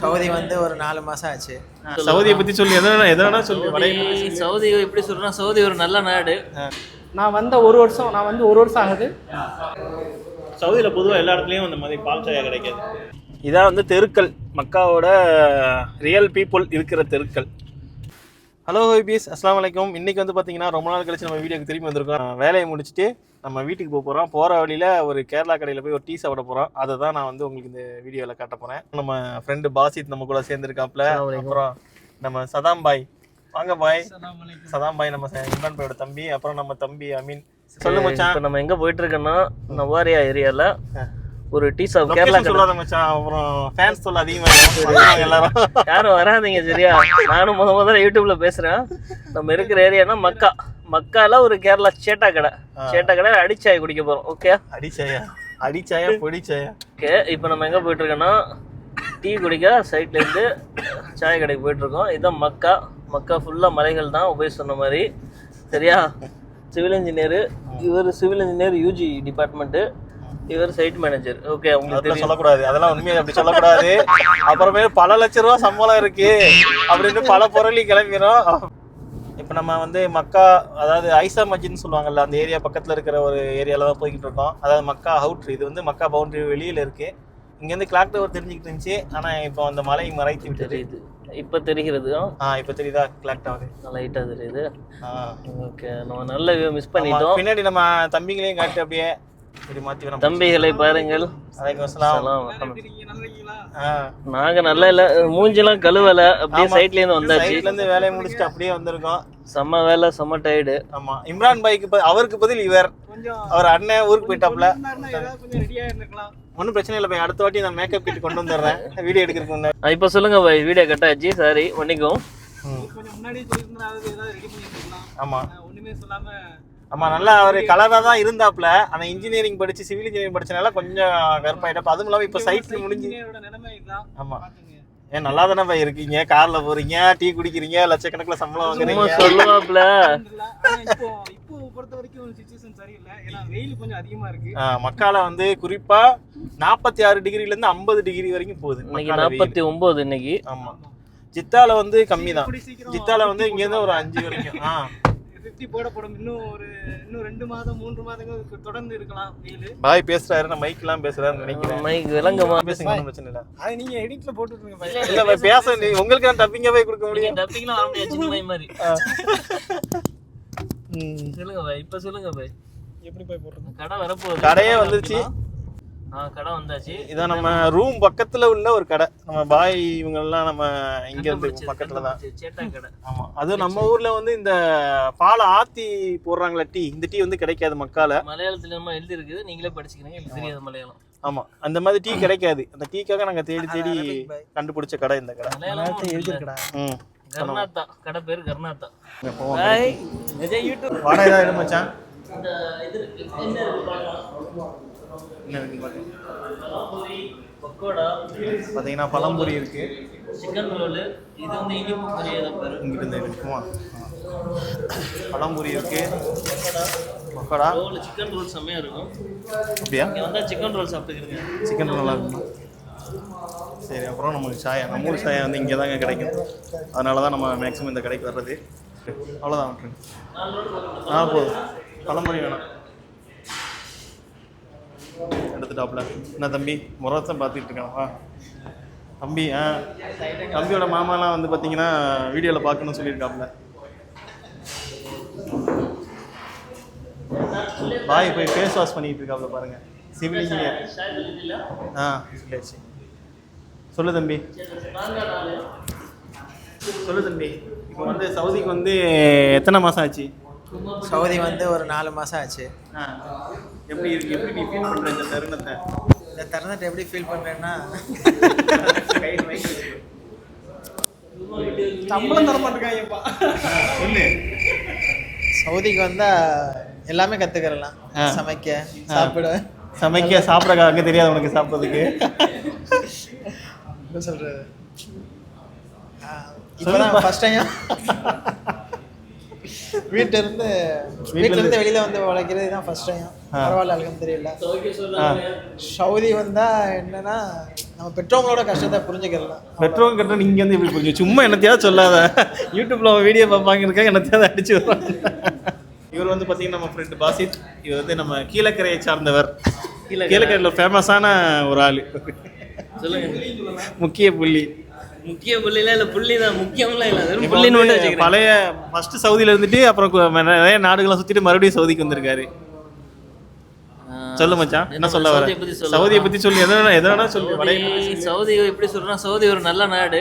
Saudi வந்து ஒரு நாலு மாதம் ஆச்சு. சவுதியை பத்தி சொல்லி எதனா எதனா சொல்லி சவுதி எப்படி சொல்றேன்னா சவுதி ஒரு நல்ல நாடு. நான் வந்த ஒரு வருஷம் நான் வந்து ஒரு வருஷம் ஆகுது. சவுதியில பொதுவா எல்லா இடத்துலயும் இந்த மாதிரி பால் சாயா கிடைக்காது. இதான் வந்து தெருக்கள். மக்காவோட ரியல் பீப்புள் இருக்கிற தெருக்கள். ஹலோ ஹோபிஸ் அஸ்லாம் வலைக்கும் இன்னைக்கு வந்து பார்த்தீங்கன்னா ரொம்ப நாள் கழிச்சு நம்ம வீடியோக்கு திரும்பி வந்திருக்கோம். வேலையை முடிச்சுட்டு நம்ம வீட்டுக்கு போக போகிறோம் போகிற வழியில் ஒரு கேரளா கடையில் போய் ஒரு டீ சாப்பிட போகிறோம் அதை தான் நான் வந்து உங்களுக்கு இந்த வீடியோவில் காட்ட போகிறேன் நம்ம ஃப்ரெண்டு பாசித் நம்ம கூட சேர்ந்துருக்காப்புல. அப்புறம் நம்ம சதாம் பாய் வாங்க பாய் சதாம் பாய் நம்ம இம்ரான் பாயோட தம்பி அப்புறம் நம்ம தம்பி அமீன். சொல்லு மச்சான். இப்போ நம்ம எங்க போயிட்டு இருக்கோம்னா நவாரியா ஏரியால ஒரு டீ ஷாப் கேரளா சொல்லாத மச்சான். அப்புறம் ஃபேன்ஸ் சொல்ல அதிகமாக எல்லாரும். யாரும் வராதீங்க சரியா? நானும் முத முதல்ல யூடியூப்ல பேசுறேன். நம்ம இருக்கிற ஏரியானா மக்கா. மக்கால ஒரு கேரளா சேட்டா கடை. சேட்டா கடை அடிச்சாய் குடிக்க போறோம். ஓகே அடிச்சாயா? அடிச்சாயா? பொடிச்சாயா? ஓகே இப்போ நம்ம எங்க போயிட்டு இருக்கோம்னா டீ குடிக்க சைட்ல இருந்து சாய் கடைக்கு போயிட்டு இருக்கோம் இதுதான் மக்கா மக்கா ஃபுல்லா மலைகள் தான் உபயோக சொன்ன மாதிரி. சரியா? சிவில் இன்ஜினியர் இவர் சிவில் இன்ஜினியர் யூஜி டிபார்ட்மெண்ட் இவர் சைட் மேனேஜர் ஓகே உங்களுக்கு சொல்லக்கூடாது. அதெல்லாம் உண்மையை அப்படி சொல்லக்கூடாது. அப்புறமே பல லட்ச ரூபா சம்பளம் இருக்கு. அப்படின்னு பல பொருளி கிளம்பிடும் இப்போ நம்ம வந்து மக்கா அதாவது ஐசா மஜின்னு சொல்லுவாங்கல்ல அந்த ஏரியா பக்கத்தில் இருக்கிற ஒரு ஏரியாவில் தான் போய்கிட்டு இருக்கோம். அதாவது மக்கா அவுட்ரு இது வந்து மக்கா பவுண்டரி வெளியில் இருக்கு. இங்கேருந்து கிளாக் டவர் தெரிஞ்சுக்கிட்டு இருந்துச்சு ஆனால் இப்போ அந்த மலை மறைத்து விட்டது. தெரியுது. இப்போ தெரிகிறது? ஆ இப்போ தெரியுதா கிளாக் டவர் லைட்டாக தெரியுது. ஆ. ஓகே நம்ம நல்ல மிஸ் பண்ணிட்டோம். பின்னாடி நம்ம தம்பிங்களையும் காட்டு அப்படியே தம்பிகளை பாருங்கள். நாங்க நல்லா இல்ல மூஞ்செல்லாம் கழுவல அப்படியே சைட்ல இருந்து வந்தாச்சு. சைட்ல இருந்து வேலையை முடிச்சுட்டு அப்படியே வந்திருக்கோம். செம்ம வேலை செம்ம டயர்டு ஆமா. இம்ரான் பாய்க்கு ப- அவருக்கு பதில் இவர். அவர் அண்ணன் ஊருக்கு போயிட்டாப்ல. கொஞ்சம் ரெடியா இருந்திருக்கலாம் ஒன்றும் பிரச்சனை இல்லை பையன். அடுத்த வாட்டி நான் மேக்கப் கிட் கொண்டு வந்துடுறேன். வீடியோ எடுக்கிறதுக்கு முன்னாடி இப்போ சொல்லுங்க பாய். வீடியோ கட்டாச்சு சாரி மன்னிக்கும் ஆமா. ஒண்ணுமே சொல்லாம ஆமா நல்லா அவர் கலராக தான் இருந்தாப்ல ஆனா இன்ஜினியரிங் படிச்சு சிவில் இன்ஜினியரிங் படிச்சனால கொஞ்சம் கருப்பாயிட்டப்ப அதுவும் இல்லாம இப்போ சைட்ல முடிஞ்சு இன்ஜினியரோட நிலைமை இதுதான் ஆமா. பாத்துங்க. ஏன் நல்லா தானே பை இருக்கீங்க? கார்ல போறீங்க டீ குடிக்கிறீங்க லட்சக்கணக்கில் சம்பளம் வாங்குறீங்க. சொல்லுவாப்ல. பொறுத்த வரைக்கும் சுச்சுவேஷன் சரியில்லை. ஏன்னா வெயில் கொஞ்சம் அதிகமா இருக்கு. ஆ, மக்கால வந்து குறிப்பா நாற்பத்தி ஆறு டிகிரில இருந்து ஐம்பது டிகிரி வரைக்கும் போகுது இன்னைக்கு. நாற்பத்தி ஒன்பது இன்னைக்கு. ஆமா. ஜித்தால வந்து கம்மி தான் ஜித்தால வந்து இங்க இருந்து ஒரு அஞ்சு வரைக்கும். ஆ. ஃபிஃப்டி போடப்படும். இன்னும் ஒரு இன்னும் ரெண்டு மாதம் மூன்று மாதங்கள் தொடர்ந்து இருக்கலாம். வெயில். பாய் பேசுறாரு நான் மைக் எல்லாம் பேசுறாருன்னு நினைக்கிறேன். மைக் விளங்குமா? பேசுங்க ஒண்ணும் பிரச்சனை இல்ல. அது நீங்க எடிட்ல போட்டு விட்டுருங்க இல்ல பாய் பேச நீ உங்களுக்கு நான் டப்பிங்க போய் கொடுக்க முடியும். டப்பிங்லாம் வர முடியாது சின்ன மை மாதிரி. ம். சொல்லுங்க பாய் இப்போ சொல்லுங்க பாய். எப்படி போய் போடுறது? கடை வரப்போகுது. கடையே வந்துருச்சு கடை வந்தாச்சு. இதான் நம்ம ரூம் பக்கத்துல உள்ள ஒரு கடை. நம்ம பாய் இவங்க எல்லாம் நம்ம இங்க இருந்து பக்கத்துல தான். சேட்டா கடை. ஆமா. அதுவும் நம்ம ஊர்ல வந்து இந்த பாலை ஆத்தி போடுறாங்களா டீ. இந்த டீ வந்து கிடைக்காது மக்கால. மலையாளத்துல நம்ம எழுதி இருக்குது. நீங்களே படிச்சுக்கிறீங்க. தெரியாது மலையாளம். ஆமா. அந்த மாதிரி டீ கிடைக்காது. அந்த டீக்காக நாங்க தேடி தேடி கண்டுபிடிச்ச கடை இந்த கடை. கர்நாத்தா கடை. பேர் கர்நாத்தா விஜய் யூடியூப். வாடகை மச்சான். இந்த இது இருக்கு. என்ன இருக்கு. என்ன இருக்குன்னு பாருங்க. பக்கோடா பாத்தீங்கன்னா பழம்புரி இருக்கு. சிக்கன் ரோலு இது வந்து இனிப்பு பொரியல் பேர்? இங்கிட்டு இருந்து இருக்குமா பழம்புரி இருக்கு. பக்கோடா. ரோல் சிக்கன் ரோல் செம்மையா இருக்கும். அப்படியா? இங்க வந்தா சிக்கன் ரோல் சாப்பிட்டுக்கிறீங்க. சிக்கன் நல்லா இருக்குமா? சரி அப்புறம் நமக்கு சாயா நம்ம ஊர் சாயா வந்து இங்கே தாங்க கிடைக்கும். அதனால தான் நம்ம மேக்ஸிமம் இந்த கடைக்கு வர்றது. அவ்வளோதான் ஆ போதும். பழம்புரி வேணாம். எடுத்துட்டாப்ல என்ன தம்பி? முரத்தம் பார்த்துக்கிட்டு இருக்கான் தம்பி ஆ. தம்பியோட மாமாலாம் வந்து பார்த்தீங்கன்னா வீடியோவில் பார்க்கணும்னு சொல்லியிருக்காப்ல பாய் போய் ஃபேஸ் வாஷ் பண்ணிட்டு இருக்காப்ல பாருங்க சிவில் இன்ஜினியர் ஆ சொல்லியாச்சு. சொல்லு தம்பி. சொல்லு தம்பி. இப்போ வந்து சவுதிக்கு வந்து எத்தனை மாதம் ஆச்சு? சவுதி வந்து ஒரு நாலு மாதம் ஆச்சு. எப்படி இருக்கு? எப்படி நீ ஃபீல் பண்ணுற இந்த தருணத்தை? இந்த தருணத்தை எப்படி ஃபீல் பண்ணுறேன்னா சம்பளம் தர மாட்டேங்காங்கப்பா சவுதிக்கு வந்தால் எல்லாமே கற்றுக்கிறலாம். சமைக்க சாப்பிட. சமைக்க சாப்பிட அங்கே தெரியாது உனக்கு சாப்பிட்றதுக்கு. என்ன சொல்கிறது இப்போ தான் ஃபஸ்ட் டைம் வீட்டில இருந்து வீட்டில இருந்து வெளியில வந்து உழைக்கிறது தான் ஃபர்ஸ்ட் டைம் பரவாயில்ல அல்கம் தெரியல. சவுதி வந்தா என்னன்னா நம்ம பெற்றவங்களோட கஷ்டத்தை புரிஞ்சுக்கலாம் பெட்ரோல் கட்ட நீங்க வந்து இப்படி புரிஞ்சு சும்மா என்னத்தையாவது சொல்லாத. யூடியூப்ல வீடியோ பார்ப்பாங்க இருக்கா என்னத்தையாவது அடிச்சு வருவாங்க. இவர் வந்து பாத்தீங்கன்னா நம்ம ஃப்ரெண்ட் பாசித். இவர் வந்து நம்ம கீழக்கரையை சார்ந்தவர். கீழக்கரையில் ஃபேமஸான ஒரு ஆள். சொல்லுங்க. முக்கிய புள்ளி. முக்கிய புள்ளிலாம் இல்ல புள்ளி தான் முக்கியம்லாம் இல்ல. வெறும் புள்ளின்னு மட்டும் வச்சுக்கிறேன். பழைய ஃபர்ஸ்ட் சவுதியில இருந்துட்டு அப்புறம் நிறைய நாடுகளை சுத்திட்டு மறுபடியும் சவுதிக்கு வந்திருக்காரு. சொல்லு மச்சான் என்ன சொல்ல வர? சவுதியை பத்தி சொல்ல. சவுதியை பத்தி சொல்லு சவுதி எப்படி சொல்றேன்னா சவுதி ஒரு நல்ல நாடு.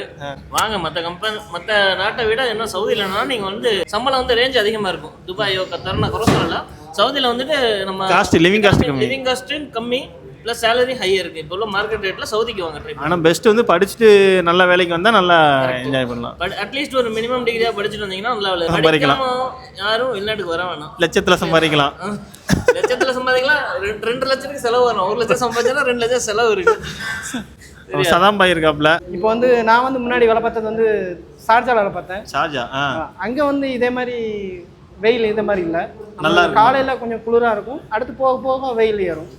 வாங்க மத்த கம்பெனி மத்த நாட்டை விட என்ன சவுதியிலனா நீங்க வந்து சம்பளம் வந்து ரேஞ்ச் அதிகமா இருக்கும். துபாயோ கத்தார் நான் குறை சொல்லல. சவுதியில வந்துட்டு நம்ம living cost கம்மி. லிவிங் காஸ்ட் கம்மி. ப்ளஸ் சேலரி ஹை இருக்கு. இப்போ உள்ள மார்க்கெட் ரேட்ல சவுதிக்கு வாங்க ட்ரை ஆனா பெஸ்ட் வந்து படிச்சுட்டு நல்ல வேலைக்கு வந்தா நல்லா என்ஜாய் பண்ணலாம். பட் அட்லீஸ்ட் ஒரு மினிமம் டிகிரியா படிச்சுட்டு வந்தீங்கன்னா நல்லா வேலை. சம்பாதிக்கலாம். யாரும் வெளிநாட்டுக்கு வர வேணாம். லட்சத்துல சம்பாதிக்கலாம். லட்சத்துல சம்பாதிக்கலாம். ரெண்டு ரெண்டு லட்சத்துக்கு செலவு வரும் ஒரு லட்சம் சம்பாதிச்சா ரெண்டு லட்சம் செலவு இருக்கு. அவர் சதாம் பாய் இருக்காப்ல. இப்போ வந்து நான் வந்து முன்னாடி வேலை பார்த்தது வந்து ஷார்ஜால வேலை பார்த்தேன். ஆ. அங்கே வந்து இதே மாதிரி வெயில் இந்த மாதிரி இல்லை. நல்லா. காலையில் கொஞ்சம் குளிராக இருக்கும். அடுத்து போக போக வெயில் ஏறும்.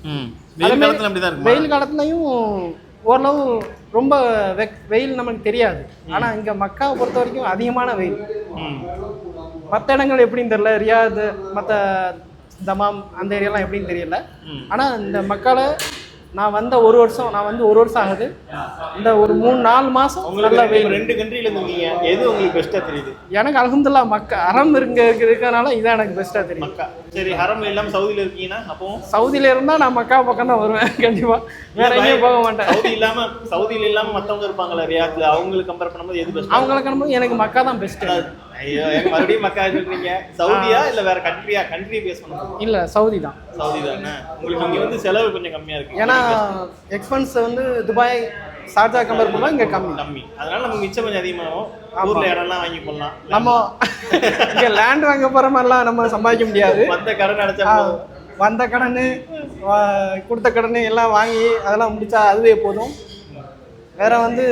வெயில் காலத்துல அப்படிதான் இருக்குமா? வெயில் காலத்துலையும் ஓரளவு ரொம்ப வெயில் நமக்கு தெரியாது. ஆனால் இங்கே மக்காவை பொறுத்த வரைக்கும் அதிகமான வெயில். மற்ற இடங்கள் எப்படின்னு தெரியல. ரியாத் மற்ற தமாம் அந்த ஏரியாலாம் எப்படின்னு தெரியல. ம். ஆனால் இந்த மக்களை நான் வந்த ஒரு வருஷம் நான் வந்து ஒரு வருஷம் ஆகுது. இந்த ஒரு மூணு நாலு மாதம் நல்ல வெயில். ரெண்டு கண்ட்ரில இருந்தீங்க எது உங்களுக்கு பெஸ்டா தெரியுது? எனக்கு அலகுந்துல்லா மக்க அறம் இருங்க இருக்கிறதுனால இதான் எனக்கு பெஸ்ட்டாக தெரியும் மக்கா. சரி ஹரம்ல இல்லாம சவுதியில இருக்கீங்கன்னா அப்போ? சவுதியில இருந்தால் நான் மக்கா பக்கம் தான் வருவேன் கண்டிப்பாக வேற எங்கேயும் போக மாட்டேன். சவுதி இல்லாம சவுதியில இல்லாம மத்தவங்க இருப்பாங்கல்ல ரியாத்ல? அவங்களுக்கு கம்பேர் பண்ணும்போது எது பெஸ்ட் அவங்களை கிளம்பும் எனக்கு மக்கா தான் பெஸ்ட்டு ஐயோ மறுபடியும் மக்கா சொல்றீங்க? சவுதியா இல்ல வேற கண்ட்ரியா கண்ட்ரி பேஸ் இல்லை சவுதி தான். சவுதி தானே? உங்களுக்கு வந்து செலவு கொஞ்சம் கம்மியா இருக்கு. ஏன்னா எக்ஸ்பென்ஸ் வந்து துபாய் ஷார்ஜா கம்பேர் பண்ணால் இங்கே கம்மி. கம்மி. அதனால நமக்கு மிச்சம் கொஞ்சம் அதிகமாகும். ஊர்ல இடம்லாம் வாங்கி போடலாம். நம்ம இங்கே லேண்ட் வாங்க போகிற மாதிரிலாம் நம்ம சம்பாதிக்க முடியாது. வந்த கடன் அடைச்சா. வந்த கடன் கொடுத்த கடன் எல்லாம் வாங்கி அதெல்லாம் முடிச்சா அதுவே போதும். வேற வந்து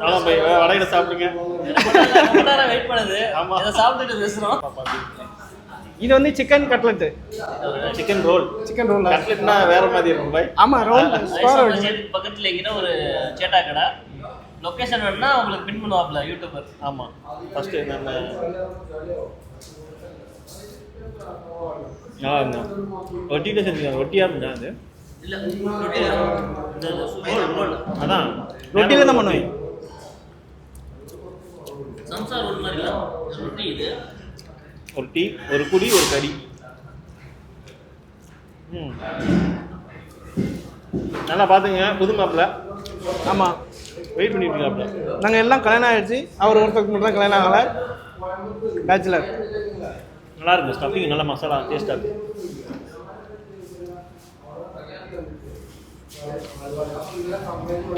அவ்வளோ போய் வடையில சாப்பிடுங்க. வெயிட் பண்ணுது. ஆமா. இதை சாப்பிட்டுட்டு பேசுறோம். இது வந்து chicken cutlet chicken roll chicken roll கட்லெட்னா வேற மாதிரி இருக்கும் பாய் ஆமாம் ரோல் பக்கத்துல இருக்கிற ஒரு சேட்டா கடை. லொகேஷன் வேணும்னா உங்களுக்கு பின் பண்ணுவாப்ல யூடியூபர் ஆமா. ஃபர்ஸ்ட் நம்ம நல்லா இருந்தா ரொட்டியில செஞ்சுருக்காங்க. ரொட்டியா இருந்தா அது? இல்ல அதான். ரொட்டியில தான் பண்ணுவேன் ஒரு டீ ஒரு குடி ஒரு கறி ம். நல்லா பார்த்துங்க புது மாப்பிள்ள ஆமாம் வெயிட் பண்ணிட்டு இருக்காப்ல. நாங்கள் எல்லாம் கல்யாணம் ஆயிடுச்சு. அவர் ஒருத்தருக்கு மட்டும் தான் கல்யாணம் ஆகலை. பேச்சுலர் நல்லா இருக்கு ஸ்டஃபிங் நல்லா மசாலா டேஸ்டா இருக்கு.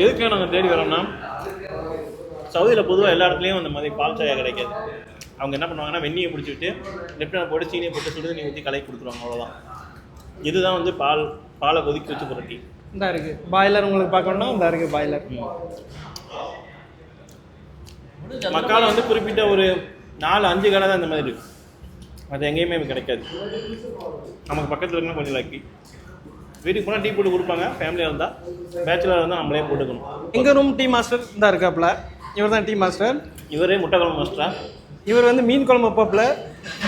எதுக்கு நாங்கள் தேடி வரோம்னா? சவுதியில் பொதுவாக எல்லா இடத்துலையும் அந்த மாதிரி பால் சாயா கிடைக்காது. அவங்க என்ன பண்ணுவாங்கன்னா வெந்நியை பிடிச்சிட்டு லெப்டில் போட்டு சீனியை போட்டு சுடு தண்ணி ஊற்றி கலக்கி கொடுத்துருவாங்க அவ்வளோதான் இதுதான் வந்து பால் பாலை கொதிக்க வச்சு போகிற டீ இந்த இருக்கு. பாய்லர் உங்களுக்கு பார்க்கணும்னா இந்த இருக்கு பாய்லர். மக்கால வந்து குறிப்பிட்ட ஒரு நாலு அஞ்சு கடை தான் இந்த மாதிரி இருக்கு. அது எங்கேயுமே கிடைக்காது. நமக்கு பக்கத்தில் இருந்தால் கொஞ்சம் லக்கி வீட்டுக்கு போனால் டீ போட்டு கொடுப்பாங்க. ஃபேமிலியாக இருந்தால் பேச்சுலர் இருந்தால் நம்மளே போட்டுக்கணும். எங்கள் ரூம் டீ மாஸ்டர் இந்த இருக்காப்புல. இவர் தான் டீ மாஸ்டர் இவரே முட்டை குழம்பு மாஸ்டரா இவர் வந்து மீன் குழம்பு வைப்பாப்புல.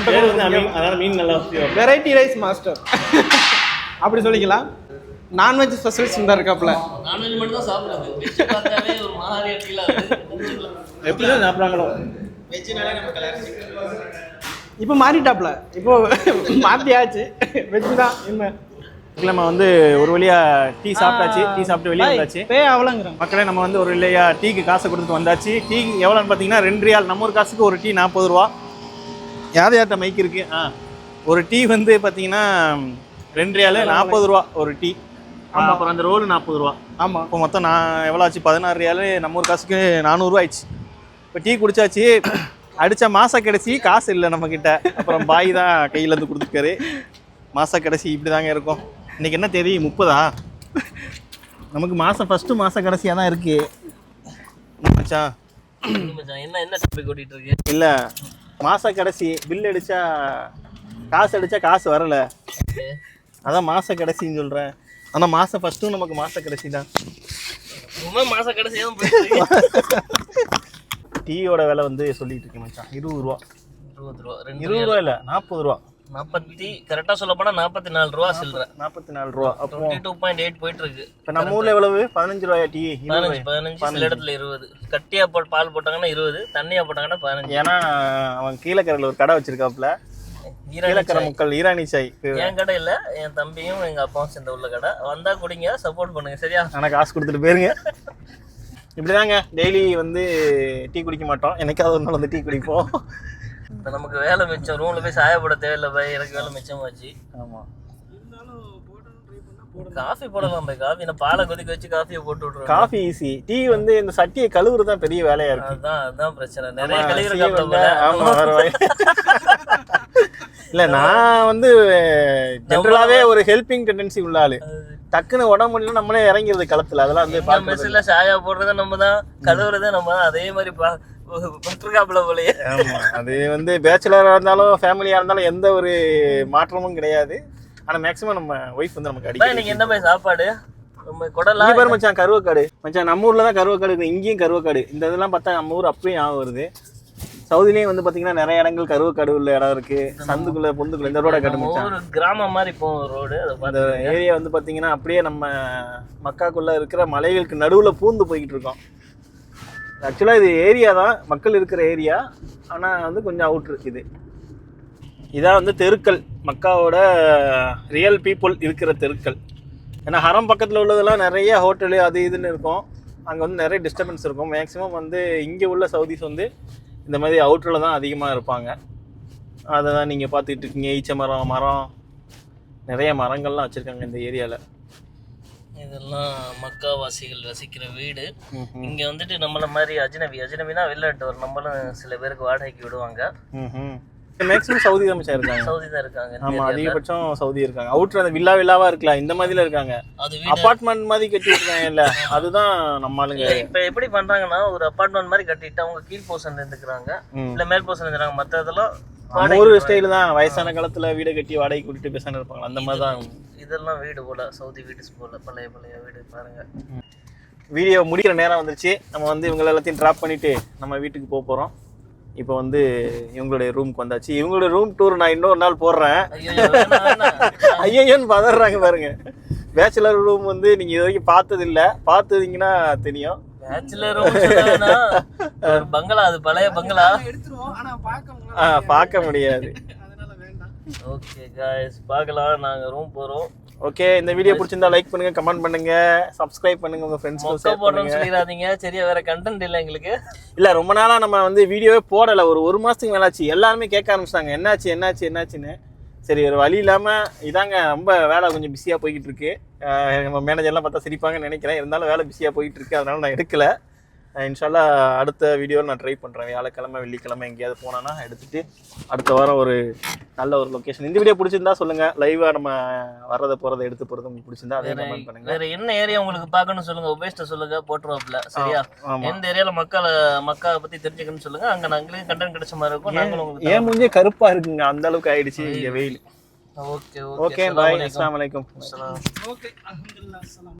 அதனால் மீன் நல்லா வசதியாக வெரைட்டி ரைஸ் மாஸ்டர் அப்படி சொல்லிக்கலாம். நான்வெஜ் ஸ்பெஷலிஸ்ட் இந்த இருக்காப்புல. நான்வெஜ் மட்டும் தான் ஆகுது. எப்படி தான் சாப்பிட்றாங்களோ இப்போ மாறிட்டாப்புல. இப்போ மாற்றியாச்சு வெஜ் தான் என்ன? நம்ம வந்து ஒரு வழியா டீ சாப்பிட்டாச்சு. டீ சாப்பிட்டு வெளியே வந்தாச்சு. பே அவ்வளோங்கிறோம் மக்களே நம்ம வந்து ஒரு இல்லையா டீக்கு காசு கொடுத்து வந்தாச்சு. டீ எவ்வளோன்னு பார்த்தீங்கன்னா ரெண்டு ரியால். நம்ம ஒரு காசுக்கு ஒரு டீ நாற்பது ரூபா. யார் யார்கிட்ட மைக் இருக்கு? ஆ. ஒரு டீ வந்து பார்த்தீங்கன்னா ரெண்டு ரியாலு நாற்பது ரூபா ஒரு டீ. ஆமாம் அப்புறம் அந்த ரோல் நாற்பது ரூபா. ஆமாம் இப்போ மொத்தம் நான் எவ்வளோ ஆச்சு? பதினாறு ரியாலு. நம்ம ஒரு காசுக்கு நானூறுரூவா ஆயிடுச்சு. இப்போ டீ குடிச்சாச்சு. அடித்த மாச கடைசி காசு இல்லை நம்மக்கிட்ட அப்புறம் பாய் தான் கையில் இருந்து கொடுத்துருக்காரு. மாச கடைசி இப்படி தாங்க இருக்கும். இன்னைக்கு என்ன தேதி? முப்பதா? நமக்கு மாதம் ஃபஸ்ட்டு மாத கடைசியாக தான் இருக்கு. மச்சான் மச்சான், என்ன என்ன டாபிக் ஓட்டிட்டு இருக்கு? இல்லை மாத கடைசி பில் அடித்தா காசு அடித்தா காசு வரல. அதான் மாத கடைசின்னு சொல்கிறேன் ஆனால் மாதம் ஃபஸ்ட்டும் நமக்கு மாத கடைசி தான். சும்மா மாச கடைசியா தான் போயிட்டு இருக்கு. டீயோட விலை வந்து சொல்லிட்டு இருக்கேன் மச்சான். இருபது ரூபா. இருபது ரூபா இருபது ரூபா. இல்லை நாற்பது ரூபா. நாற்பத்தி கரெக்டா சொல்ல போனா நாற்பத்தி நாலு ரூபா சில்லற. நாற்பத்தி நாலு ரூபா. அப்போ டூ பாயிண்ட் எயிட் போயிட்டு இருக்கு இப்போ நம்ம ஊர்ல எவ்வளவு? பதினஞ்சு ரூபாயா டீ? பதினஞ்சு பதினஞ்சு சில இடத்துல இருபது. கட்டியா போட்டு பால் போட்டாங்கன்னா இருபது தண்ணியா போட்டாங்கன்னா பதினஞ்சு. ஏன்னா அவன் கீழக்கரையில் ஒரு கடை வச்சிருக்காப்புல. ஈரானி கீழக்கரை முக்கள் ஈரானி சாய். என் கடை இல்ல என் தம்பியும் எங்க அப்பாவும் சேர்ந்த உள்ள கடை. வந்தா குடிங்க சப்போர்ட் பண்ணுங்க சரியா? ஆனால் காசு கொடுத்துட்டு போயிருங்க. இப்படிதாங்க. டெய்லி வந்து டீ குடிக்க மாட்டோம். என்னைக்காவது ஒரு நாள் வந்து டீ குடிப்போம். இப்ப நமக்கு வேலை மிச்சம் ரூம்ல போய் சாய போட தேவையில்ல பாய் எனக்கு வேலை மிச்சமாச்சு. ஆமாம் காஃபி போடலாம் பாய் காஃபி. நான் பாலை கொதிக்க வச்சு காஃபியை போட்டு விட்டுருவேன். காஃபி ஈஸி டீ வந்து இந்த சட்டியை கழுவுறது தான் பெரிய வேலையா இருக்கு. அதுதான் அதுதான் பிரச்சனை. நிறைய ஆமா, கழிவுற டீ வந்து- காப்பில ஆமா. இல்ல நான் வந்து ஜென்ரலாவே ஒரு ஹெல்பிங் டெண்டன்சி உள்ள ஆளு. டக்குன்னு உடம்பு முடியல நம்மளே இறங்கிறது களத்துல. அதெல்லாம் வந்து மெஸ்ஸில் சாயா போடுறது நம்ம தான் கழுவுறது நம்ம தான் அதே மாதிரி அது வந்து பேச்சுலரா இருந்தாலும் ஃபேமிலியா இருந்தாலும் எந்த ஒரு மாற்றமும் கிடையாது. ஆனா மேக்ஸிமம் நம்ம ஒய்ஃப் வந்து நமக்கு பாய் அடிக்கடி இன்னைக்கு என்ன பாய் சாப்பாடு? நம்ம குடலா இங்க பாரு மச்சான் கருவக்காடு. மச்சான் நம்ம ஊர்ல தான் கருவக்காடு இருக்கு. இங்கேயும் கருவக்காடு. இந்த இதெல்லாம் பார்த்தா நம்ம ஊர் அப்படியே ஞாபகம் வருது. சவுதிலையும் வந்து பாத்தீங்கன்னா நிறைய இடங்கள் கருவக்காடு உள்ள இடம் இருக்கு. சந்துக்குள்ள பொந்துக்குள்ள இந்த ரோட காடு நம்ம மச்சான். ஊர் கிராமம் மாதிரி போகும் ரோடு அந்த ஏரியா வந்து பாத்தீங்கன்னா அப்படியே நம்ம மக்காக்குள்ள இருக்கிற மலைகளுக்கு நடுவுல பூந்து போய்கிட்டு இருக்கோம். ஆக்சுவலாக இது ஏரியா தான். மக்கள் இருக்கிற ஏரியா ஆனால் வந்து கொஞ்சம் அவுட்ரு இது இதான் வந்து தெருக்கள். மக்காவோட ரியல் பீப்புள் இருக்கிற தெருக்கள். ஏன்னா ஹரம் பக்கத்தில் உள்ளதெல்லாம் நிறைய ஹோட்டலு அது இதுன்னு இருக்கும். அங்கே வந்து நிறைய டிஸ்டர்பன்ஸ் இருக்கும். மேக்ஸிமம் வந்து இங்கே உள்ள சவுதிஸ் வந்து இந்த மாதிரி அவுட்டரில் தான் அதிகமாக இருப்பாங்க. அதை தான் நீங்கள் பார்த்துக்கிட்டு இருக்கீங்க. ஈச்ச மரம் மரம். நிறைய மரங்கள்லாம் வச்சுருக்காங்க இந்த ஏரியாவில் இதெல்லாம் மக்காவாசிகள் வசிக்கிற வீடு. இங்க வந்துட்டு நம்மள மாதிரி அஜ்னபி அஜ்னபினா வெளிநாட்டவர். நம்மளும் சில பேருக்கு வாடகைக்கு விடுவாங்க. மேக்ஸிமம் சவுதி தான் இருக்காங்க. சவுதி தான் இருக்காங்க. ல. அதிகபட்சம் சவுதி இருக்காங்க. அவுட்டர் அந்த வில்லா வில்லாவா இருக்கலாம். இந்த மாதிரில இருக்காங்க. அபார்ட்மெண்ட் மாதிரி கட்டி இருக்காங்க இல்ல. அதுதான் நம்ம ஆளுங்க. இப்ப எப்படி பண்றாங்கன்னா ஒரு அபார்ட்மெண்ட் மாதிரி கட்டிட்டு அவங்க கீழ் போர்ஷன் இருந்துக்கிறாங்க. இல்ல மேல் போர்ஷன் இருந்துறாங்க மத்த இதெல்லாம் நம்ம ஊர் ஸ்டைல் தான். வயசான காலத்துல வீடு கட்டி வாடகை கூட்டிட்டு பேசாம இருப்பாங்க. அந்த மாதிரி தான் இதெல்லாம் வீடு போல சவுதி வீடு போல பழைய பழைய வீடு பாருங்க. வீடியோ முடிக்கிற நேரம் வந்துருச்சு. நம்ம வந்து இவங்க எல்லாத்தையும் ட்ராப் பண்ணிட்டு நம்ம வீட்டுக்கு போக போறோம். இப்போ வந்து இவங்களுடைய ரூமுக்கு வந்தாச்சு. இவங்களுடைய ரூம் டூர் நான் இன்னொரு நாள் போடுறேன். ஐயோன்னு பதறாங்க பாருங்க. பேச்சுலர் ரூம் வந்து நீங்க இது வரைக்கும் பார்த்தது இல்ல பார்த்தீங்கன்னா தெரியும். பேச்சுலர் ஒரு பங்களா அது பழைய பங்களா. எடுத்துருவோம். ஆனா பார்க்க முடியாது. ஓகே காய்ஸ் பார்க்கலாம். நாங்க ரூம் போறோம். ஓகே இந்த வீடியோ பிடிச்சிருந்தா லைக் பண்ணுங்க கமெண்ட் பண்ணுங்க சப்ஸ்கிரைப் பண்ணுங்க உங்க மொக்க ஃப்ரெண்ட்ஸ்க்கு போடுறோம்னு சொல்லிடாதீங்க. சரியா வேற கண்டென்ட் இல்ல எங்களுக்கு. இல்ல ரொம்ப நாளா நம்ம வந்து வீடியோவே போடல. ஒரு ஒரு மாசத்துக்கு மேலாச்சு. எல்லாருமே கேட்க ஆரம்பிச்சிட்டாங்க. என்னாச்சு என்னாச்சு என்னாச்சுன்னு. சரி ஒரு வழி இல்லாம இதாங்க ரொம்ப வேலை கொஞ்சம் பிஸியா போய்கிட்டு இருக்கு. நம்ம மேனேஜர்லாம் பார்த்தா சிரிப்பாங்கன்னு நினைக்கிறேன். இருந்தாலும் வேலை பிஸியா போயிட்டு இருக்கு. அதனால நான் எடுக்கல. இன்ஷால்லா அடுத்த வீடியோ நான் ட்ரை பண்றேன். வியாழக்கிழமை வெள்ளிக்கிழமை எங்கேயாவது போனேன்னா எடுத்துட்டு அடுத்த வாரம் ஒரு நல்ல ஒரு லொகேஷன் இந்த வீடியோ பிடிச்சிருந்தா சொல்லுங்க. லைவா நம்ம வர்றதை போறதை எடுத்து போறது உங்களுக்கு பிடிச்சிருந்தா அதே கமெண்ட் பண்ணுங்க. வேற என்ன ஏரியா உங்களுக்கு பார்க்கணும்னு சொல்லுங்க? உபேஷ்ட சொல்லுங்க போட்டுருவாப்ல சரியா? எந்த ஏரியால மக்களை மக்களை பத்தி தெரிஞ்சுக்கணும்னு சொல்லுங்க. அங்க நாங்களே கண்டென்ட் கிடைச்ச மாதிரி இருக்கும். நாங்களும் உங்களுக்கு ஏன் மூஞ்சே கருப்பா இருக்குங்க? அந்த அளவுக்கு ஆயிடுச்சு இங்க வெயில். Okay okay. பாய் அஸ்ஸலாமு அலைக்கும். அஸ்ஸலாம் ஓகே அல்ஹம்துலில்லாஹ் அஸ்ஸலாம்